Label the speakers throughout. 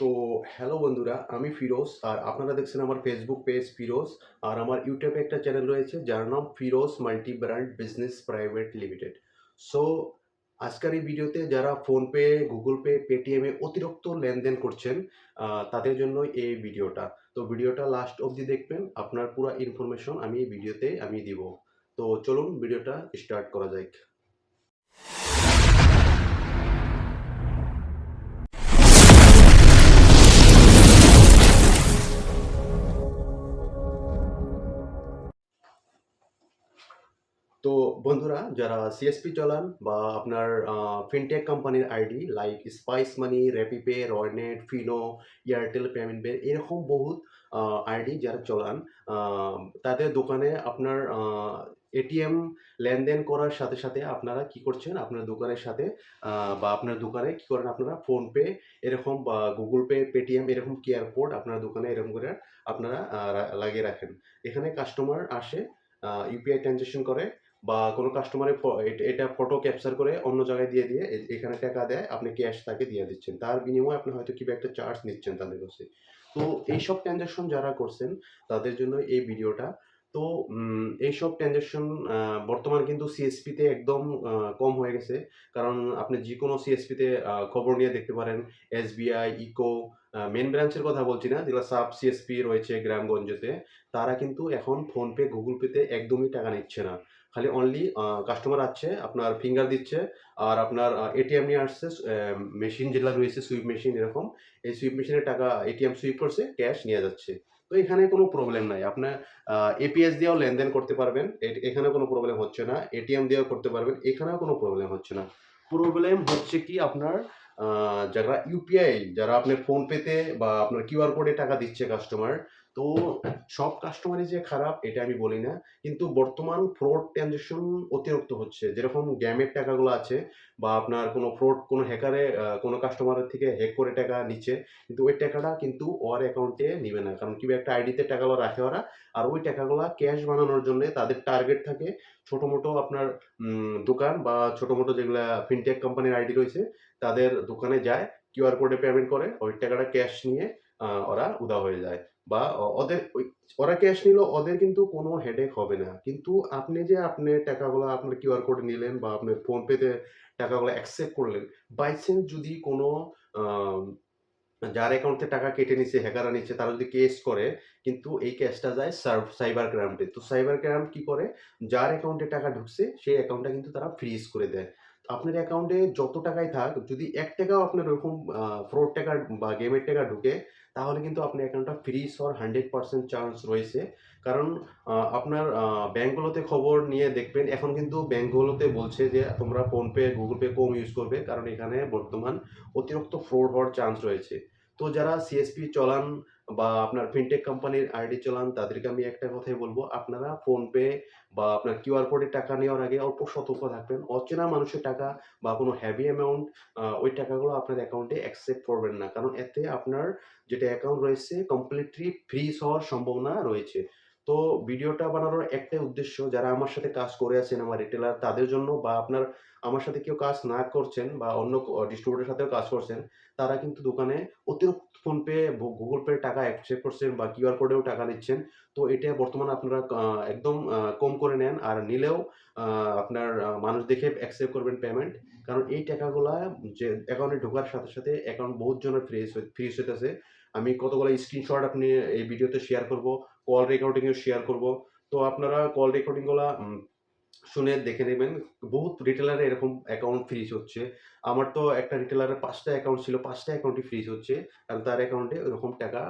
Speaker 1: তো হ্যালো বন্ধুরা, আমি ফিরোজ, আর আপনারা দেখছেন আমার ফেসবুক পেজ ফিরোজ, আর আমার ইউটিউবে একটা চ্যানেল রয়েছে, যার নাম Firoz multi brand business private limited so আজকের এই ভিডিওতে যারা ফোনপে গুগল পে পেটিএমে অতিরিক্ত লেনদেন করছেন তাদের জন্য এই ভিডিওটা তো ভিডিওটা লাস্ট অবধি দেখবেন, আপনার পুরো ইনফরমেশন আমি এই ভিডিওতে আমি দিব। তো চলুন ভিডিওটা স্টার্ট করা যাক। তো বন্ধুরা, যারা সিএসপি চালান বা আপনার ফিনটেক কোম্পানির ID like Spice Money RapiPay Roinet Fino Airtel payment বে এরকম বহুত আইডি যারা চলান তাদের দোকানে আপনার এটিএম লেনদেন করার সাথে সাথে আপনারা কি করছেন? আপনার দোকানের সাথে বা আপনার দোকানে কি করেন? আপনারা ফোনপে এরকম বা গুগল পে পেটিএম এরকম কিউআর কোড আপনার দোকানে এরকম করে আপনারা লাগিয়ে রাখেন। এখানে কাস্টমার আসে ইউপিআই ট্রানজেকশন করে বা কোনো কাস্টমারের এটা ফটো ক্যাপচার করে অন্য জায়গায় দিয়ে দিয়ে এখানে টাকা দেয়, আপনি ক্যাশ তাকে দিয়ে দিচ্ছেন। তার বিনিময়ে আপনি হয়তো কি একটা চার্জ নিচ্ছেন তাদের কাছে। তো এইসব ট্রানজাকশন যারা করছেন, তাদের জন্য এই ভিডিওটা। তো এইসব ট্রানজাকশন বর্তমান কিন্তু সিএসপিতে একদম কম হয়ে গেছে। কারণ আপনি যে কোনো সিএসপিতে খবর নিয়ে দেখতে পারেন। এসবিআই ইকো মেন ব্রাঞ্চের কথা বলছি না, যেগুলো সাব সিএসপি রয়েছে গ্রামগঞ্জেতে, তারা কিন্তু এখন ফোনপে গুগল পেতে একদমই টাকা নিচ্ছে না। খালি অনলি কাস্টমার আছে, আপনার ফিঙ্গার দিচ্ছে, আর আপনার এটিএম নিয়ে আসছে মেশিন যেগুলো রয়েছে সুইপ মেশিন এরকম, এই সুইপ মেশিনে টাকা এটিএম সুইপ করছে ক্যাশ নিয়ে যাচ্ছে। তো এখানে কোনো প্রবলেম নাই। আপনার এপিএস দিয়েও লেনদেন করতে পারবেন এখানে কোনো প্রবলেম হচ্ছে না এটিএম দিয়েও করতে পারবেন, এখানেও কোনো প্রবলেম হচ্ছে না। প্রবলেম হচ্ছে কি আপনার যারা ইউপিআই যারা আপনার ফোন পেতে বা আপনার কিউআর কোডে টাকা দিচ্ছে কাস্টমার তো সব কাস্টমারই যে খারাপ, এটা আমি বলি না। কিন্তু বর্তমান ফ্রড ট্রানজেকশন অতিরিক্ত হচ্ছে। যেরকম গ্যামের টাকাগুলো আছে বা আপনার কোনো ফ্রড কোনো হ্যাকারে কোনো কাস্টমারের থেকে হ্যাক করে টাকা নিচ্ছে, কিন্তু ওই টাকাটা কিন্তু ওর অ্যাকাউন্টে নিবে না। কারণ কি একটা আইডিতে টাকাগুলো রাখে ওরা, আর ওই টাকাগুলো ক্যাশ বানানোর জন্য তাদের টার্গেট থাকে ছোট মোটো আপনার দোকান বা ছোট মোটো যেগুলা ফিনটেক কোম্পানির আইডি রয়েছে, তাদের দোকানে যায় কিউআর কোডে পেমেন্ট করে, ওই টাকাটা ক্যাশ নিয়ে ওরা উদা হয়ে যায়। বা ওদের ওই, ওরা ক্যাশ নিল, ওদের কিন্তু কোনো হেডেক হবে না। কিন্তু আপনি যে আপনি টাকাগুলো আপনার কিউআর কোড নিলেন বা আপনি ফোন পেতে টাকাগুলো অ্যাকসেপ্ট করলেন বাই চান্স যদি কোনো যার অ্যাকাউন্টে টাকা কেটে নিচ্ছে হ্যাকাররা নিচ্ছে তারা যদি কেস করে, কিন্তু এই কেসটা যায় সাইবার ক্রাইমে তো। সাইবার ক্রাইম কি করে? যার অ্যাকাউন্টে টাকা ঢুকছে, সেই অ্যাকাউন্টটা কিন্তু তারা ফ্রিজ করে দেয়। আপনার অ্যাকাউন্টে যত টাকাই থাক, যদি এক টাকাও আপনার ওরকম ফ্রড টাকা বা গেমের টাকা ঢুকে, তাহলে কিন্তু আপনার অ্যাকাউন্টটা ফ্রিজ হওয়ার হান্ড্রেড পার্সেন্ট চান্স রয়েছে। কারণ আপনার ব্যাঙ্কগুলোতে খবর নিয়ে দেখবেন, এখন কিন্তু ব্যাঙ্কগুলোতে বলছে যে, তোমরা ফোনপে গুগল পে কম ইউজ করবে, কারণ এখানে বর্তমান অতিরিক্ত ফ্রড হওয়ার চান্স রয়েছে। তো যারা সিএসপি চলান বা আপনার ফিনটেক কোম্পানির আইডি চালান, তাদেরকে আমি একটা কথাই বলব, আপনারা ফোনপে বা আপনার কিউআর কোডে টাকা নেওয়ার আগে অল্প সতর্ক থাকবেন। অচেনা মানুষের টাকা বা কোনো হ্যাভি অ্যামাউন্ট ওই টাকাগুলো আপনার অ্যাকাউন্টে অ্যাকসেপ্ট করবেন না। কারণ এতে আপনার যেটা অ্যাকাউন্ট রয়েছে কমপ্লিটলি ফ্রিজ হওয়ার সম্ভাবনা রয়েছে। তো ভিডিওটা বানানোর একটাই উদ্দেশ্য যারা আমার সাথে কাজ করে আছেন আমার রিটেলার তাদের জন্য বা আপনার আমার সাথে কেউ কাজ না করছেন বা অন্য ডিস্ট্রিবিউটারের সাথেও কাজ করছেন, তারা কিন্তু দোকানে অতিরিক্ত ফোনপে গুগল পে টাকা অ্যাকসেপ্ট করছেন বা কিউআর কোডেও টাকা নিচ্ছেন। তো এটা বর্তমানে আপনারা একদম কম করে নেন আর নিলেও আপনার মানুষ দেখে অ্যাকসেপ্ট করবেন পেমেন্ট কারণ এই টাকাগুলা যে অ্যাকাউন্টে ঢোকার সাথে সাথে অ্যাকাউন্ট বহুত জনের ফ্রিজ ফ্রিজ হইতেছে। আমি কতগুলো স্ক্রিনশট আপনি এই ভিডিওতে শেয়ার করব কল রেকর্ডিংও শেয়ার করব। তো আপনারা কল রেকর্ডিংগুলো শুনে দেখে নেবেন। বহুত রিটেলারে এরকম অ্যাকাউন্ট ফ্রিজ হচ্ছে। আমার তো একটা রিটেলারে পাঁচটা অ্যাকাউন্ট ছিল, পাঁচটা অ্যাকাউন্টই ফ্রিজ হচ্ছে। কারণ তার অ্যাকাউন্টে ওরকম টাকা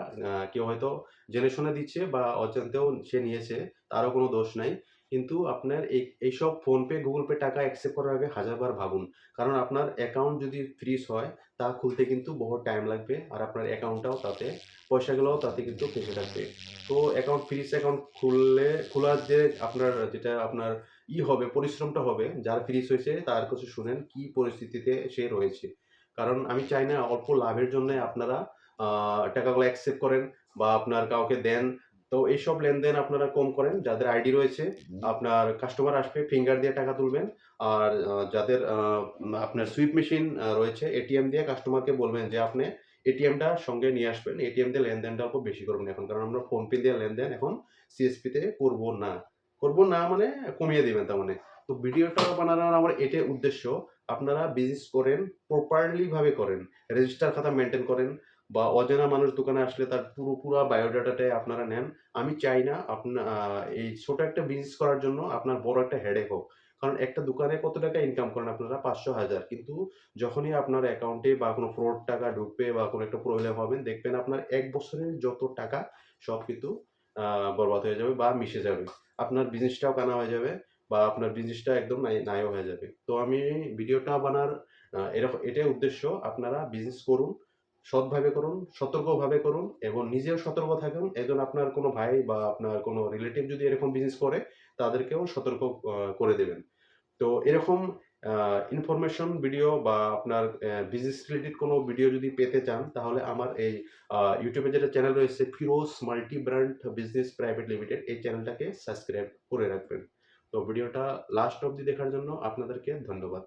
Speaker 1: কেউ হয়তো জেনে শুনে দিচ্ছে বা অজান্তেও সে নিয়েছে, তারও কোনো দোষ নাই। কিন্তু আপনার এই, এইসব ফোনপে, গুগল পে টাকা অ্যাকসেপ্ট করার আগে হাজারবার ভাবুন। কারণ আপনার অ্যাকাউন্ট যদি ফ্রিজ হয়, তা খুলতে কিন্তু বহু টাইম লাগবে। আর আপনার অ্যাকাউন্টটাও তাতে, পয়সাগুলোও তাতে কিন্তু ফেসে থাকবে। তো অ্যাকাউন্ট ফ্রিজ অ্যাকাউন্ট খুললে, খোলার যে আপনার যেটা আপনার ই হবে, পরিশ্রমটা হবে, যার ফ্রিজ হয়েছে, তার কাছে শুনেন কি পরিস্থিতিতে সে রয়েছে। কারণ আমি চাই না অল্প লাভের জন্য আপনারা টাকাগুলো অ্যাকসেপ্ট করেন বা আপনার কাউকে দেন। তো এইসব লেনদেন আপনারা কম করেন যাদের আইডি রয়েছে আপনার কাস্টমার আসবে ফিঙ্গার দিয়ে টাকা তুলবেন আর যাদের আপনার সুইপ মেশিন রয়েছে এটিএম দিয়ে কাস্টমারকে বলবেন যে আপনি এটিএমটা সঙ্গে নিয়ে আসবেন এটিএম দিয়ে লেনদেনটা অল্প বেশি করবেন এখন কারণ আমরা ফোনপে দিয়ে লেনদেন এখন সিএসপিতে করব না। করব না মানে কমিয়ে দিবেন তার মানে। তো ভিডিওটা বানানোর আমার এটাই উদ্দেশ্য আপনারা বিজনেস করেন প্রপারলি ভাবে করেন রেজিস্টার খাতা মেনটেন করেন বা অজানা মানুষ দোকানে আসলে তার পুরো পুরো বায়োডাটাটাই আপনারা নেন। আমি চাই না আপনার এই ছোট একটা বিজনেস করার জন্য আপনার বড় একটা হেডেক হোক। কারণ একটা দোকানে কত টাকা ইনকাম করেন আপনারা? পাঁচশো হাজার। কিন্তু যখনই আপনার অ্যাকাউন্টে বা কোনো ফ্রড টাকা ঢুকবে বা কোনো একটা প্রবলেম হবে, দেখবেন আপনার এক বছরের যত টাকা, সব কিন্তু বরবাদ হয়ে যাবে বা মিশে যাবে। আপনার বিজনেসটাও কানা হয়ে যাবে বা আপনার বিজনেসটা একদম নাই, নাইও হয়ে যাবে। তো আমি ভিডিওটা বানার এরকম, এটাই উদ্দেশ্য। আপনারা বিজনেস করুন। সৎভাবে করুন, সতর্কভাবে করুন এবং নিজেও সতর্ক থাকুন। একজন আপনার কোনো ভাই বা আপনার কোনো রিলেটিভ যদি এরকম বিজনেস করে, তাদেরকেও সতর্ক করে দেবেন। তো এরকম ইনফরমেশন ভিডিও বা আপনার বিজনেস রিলেটেড কোনো ভিডিও যদি পেতে চান, তাহলে আমার এই ইউটিউবে যেটা চ্যানেল রয়েছে Firoz multi brand business private limited এই চ্যানেলটাকে সাবস্ক্রাইব করে রাখবেন। তো ভিডিওটা লাস্ট অবধি দেখার জন্য আপনাদেরকে ধন্যবাদ।